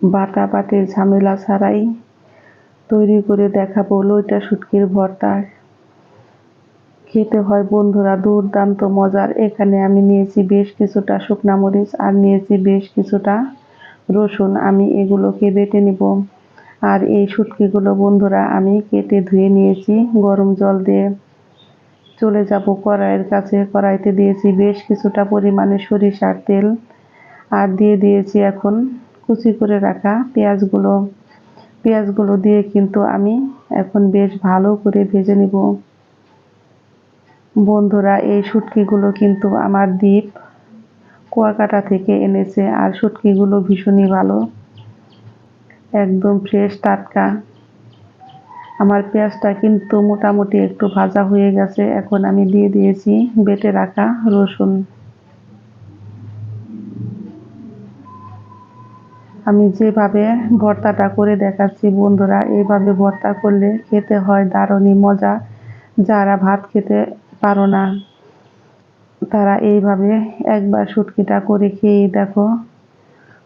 বাটা বাটির ঝামেলা ছাড়াই তৈরি করে দেখাবো লইটা শুটকির ভর্তা। খেতে হয় বন্ধুরা দুর্দান্ত মজার। এখানে আমি নিয়েছি বেশ কিছুটা শুকনা মরিচ আর নিয়েছি বেশ কিছুটা রসুন। আমি এগুলোকে বেটে নিব। আর এই শুটকিগুলো বন্ধুরা আমি কেটে ধুয়ে নিয়েছি গরম জল দিয়ে। চলে যাব কড়াইয়ের কাছে। কড়াইতে দিয়েছি বেশ কিছুটা পরিমাণে সরিষার তেল। আর দিয়ে দিয়েছি এখন কুচি করে রাখা পেঁয়াজগুলো। পেঁয়াজগুলো দিয়ে কিন্তু আমি এখন বেশ ভালো করে ভেজে নিব। বন্ধুরা, এই শুটকিগুলো কিন্তু আমার দ্বীপ কুয়াকাটা থেকে এনেছে আর শুটকিগুলো ভীষণই ভালো। একদম ফ্রেশ টাটকা। আমার পেঁয়াজটা কিন্তু মোটামুটি একটু ভাজা হয়ে গেছে, এখন আমি দিয়ে দিয়েছি বেটে রাখা রসুন। আমি যেভাবে ভর্তাটা করে দেখাচ্ছি বন্ধুরা এইভাবে ভর্তা করলে খেতে হয় দারুণই মজা। যারা ভাত খেতে পারো না, তারা এইভাবে একবার শুটকিটা করে খেয়ে দেখো।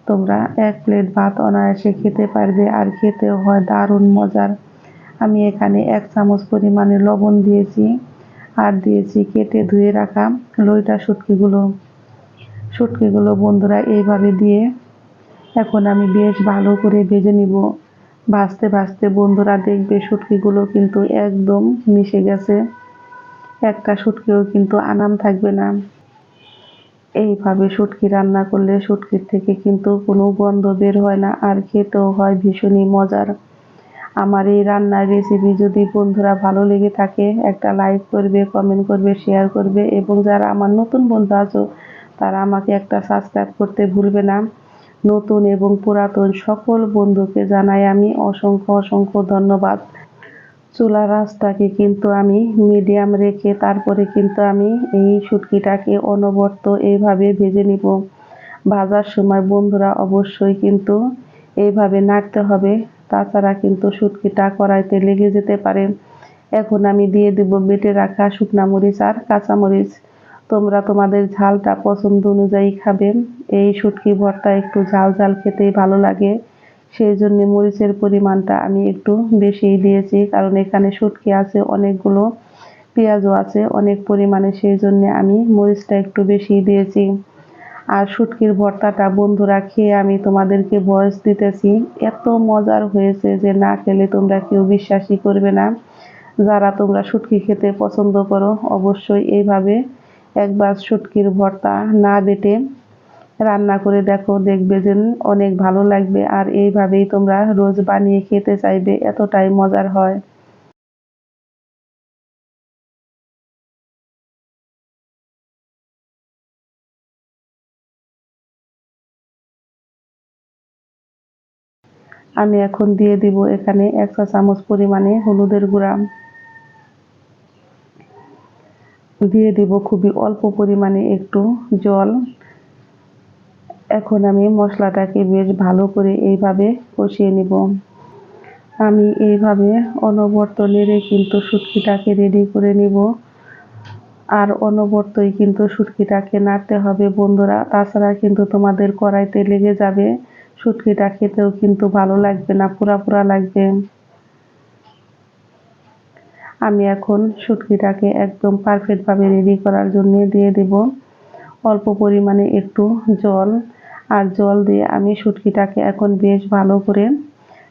তোমরা এক প্লেট ভাত অনায়াসে খেতে পারবে আর খেতেও হয় দারুণ মজার। আমি এখানে এক চামচ পরিমাণে লবণ দিয়েছি আর দিয়েছি কেটে ধুয়ে রাখা লইটা শুটকিগুলো। শুটকিগুলো বন্ধুরা এইভাবে দিয়ে এখন আমি বেশ ভালো করে ভেজে নিব। ভাজতে ভাজতে বন্ধুরা দেখবে শুটকিগুলো কিন্তু একদম মিশে গেছে। একটা শুটকিও কিন্তু আনাম থাকবে না। এইভাবে শুটকি রান্না করলে শুটকির থেকে কিন্তু কোনো গন্ধ বের হয় না আর খেতেও হয় ভীষণই মজার। আমার এই রান্নার রেসিপি যদি বন্ধুরা ভালো লেগে থাকে, একটা লাইক করবে কমেন্ট করবে শেয়ার করবে এবং যারা আমার নতুন বন্ধু আছো, তারা আমাকে একটা সাবস্ক্রাইব করতে ভুলবে না। নতুন এবং পুরাতন সকল বন্ধুকে জানাই আমি অসংখ্য অসংখ্য ধন্যবাদ। চুলা রাসটাকে কিন্তু আমি মিডিয়াম রেখে তারপরে কিন্তু আমি এই শুটকিটাকে অনবর্ত এইভাবে ভেজে নিব। ভাজার সময় বন্ধুরা অবশ্যই কিন্তু এইভাবে নাড়তে হবে, তাছাড়া কিন্তু শুটকিটা কড়াইতে লেগে যেতে পারে। এখন আমি দিয়ে দেব বেটে রাখা শুকনা মরিচ আর কাঁচামরিচ তোমরা তোমাদের ঝালটা পছন্দ অনুযায়ী খাবে। এই শুটকি ভর্তা একটু ঝাল ঝাল খেতেই ভালো লাগে। সেই জন্য মরিচের পরিমাণটা আমি একটু বেশিই দিয়েছি, কারণ এখানে শুটকি আছে, অনেকগুলো পেঁয়াজও আছে, অনেক পরিমাণে। সেই জন্য আমি মরিচটা একটু বেশি দিয়েছি। আর শুটকির ভর্তাটা বন্ধুরা খেয়ে আমি তোমাদেরকে ভয়েস দিতেছি। এত মজার হয়েছে যে না খেলে তোমরা কেউ বিশ্বাসই করবে না। যারা তোমরা শুটকি খেতে পছন্দ করো, অবশ্যই এইভাবে একবার শুটকির ভর্তা না বেটে রান্না করে দেখো, দেখবে যে অনেক ভালো লাগবে। আর এইভাবেই তোমরা রোজ বানিয়ে খেতে চাইবে, এতটাই মজার হয়। আমি এখন দিয়ে দিব এখানে এক চা চামচ পরিমাণে হলুদের গুঁড়া। দিয়ে দিব খুবই অল্প পরিমাণে একটু জল। এখন আমি মশলাটাকে বেশ ভালো করে এইভাবে কষিয়ে নিব। আমি এইভাবে অনবর্ত নেড়ে কিন্তু শুটকিটাকে রেডি করে নেব। আর অনবর্তই কিন্তু শুটকিটাকে নাড়তে হবে বন্ধুরা। তাছাড়া কিন্তু তোমাদের কড়াইতে লেগে যাবে। শুটকিটা খেতেও কিন্তু ভালো লাগবে না পুরা পুরা লাগবে। আমি এখন শুটকিটাকে একদম পারফেক্টভাবে রেডি করার জন্য দিয়ে দেব। অল্প পরিমাণে একটু জল। আর জল দিয়ে আমি শুটকিটাকে এখন বেশ ভালো করে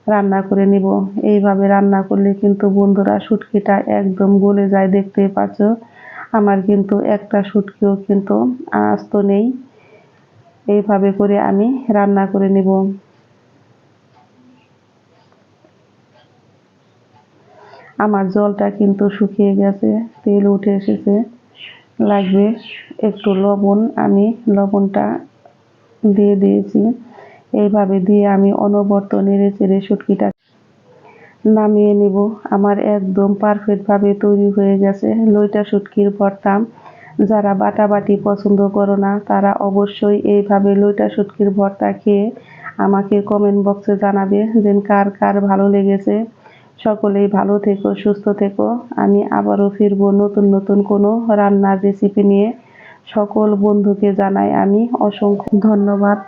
রান্না করে নিব। এইভাবে রান্না করলে কিন্তু বন্ধুরা শুটকিটা একদম গলে যায় দেখতে পাচ্ছ। আমার কিন্তু একটা শুটকিও কিন্তু আস্ত নেই। এইভাবে করে আমি রান্না করে নিব। আমার জলটা কিন্তু শুকিয়ে গেছে, তেল উঠে এসেছে। লাগবে একটু লবণ। আমি লবণটা দিয়ে দিয়েছি। এইভাবে দিয়ে আমি অনবর্ত নেড়ে চেড়ে শুটকিটা নামিয়ে নিব। আমার একদম পারফেক্টভাবে তৈরি হয়ে গেছে লইটা শুটকির ভর্তা। যারা বাটাবাটি পছন্দ করো না, তারা অবশ্যই এইভাবে লইটা শুটকির ভর্তা খেয়ে আমাকে কমেন্ট বক্সে জানাবে যে কার কার ভালো লেগেছে। সকলেই ভালো থেকো, সুস্থ থেকো। আমি আবারও ফিরবো নতুন নতুন কোনো রান্নার রেসিপি নিয়ে। সকল বন্ধুকে জানাই আমি অসংখ্য ধন্যবাদ।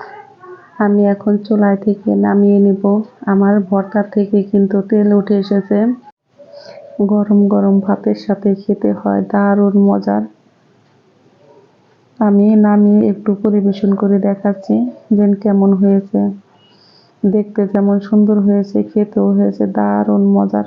আমি এখন চুলায় থেকে নামিয়ে নিব। আমার ভর্তা থেকে কিন্তু তেল উঠে এসেছে। গরম গরম ভাতের সাথে খেতে হয় দারুণ মজার। আমি নামিয়ে একটু পরিবেশন করে দেখাচ্ছি যেন কেমন হয়েছে। দেখতে যেমন সুন্দর হয়েছে খেতেও হয়েছে দারুণ মজার।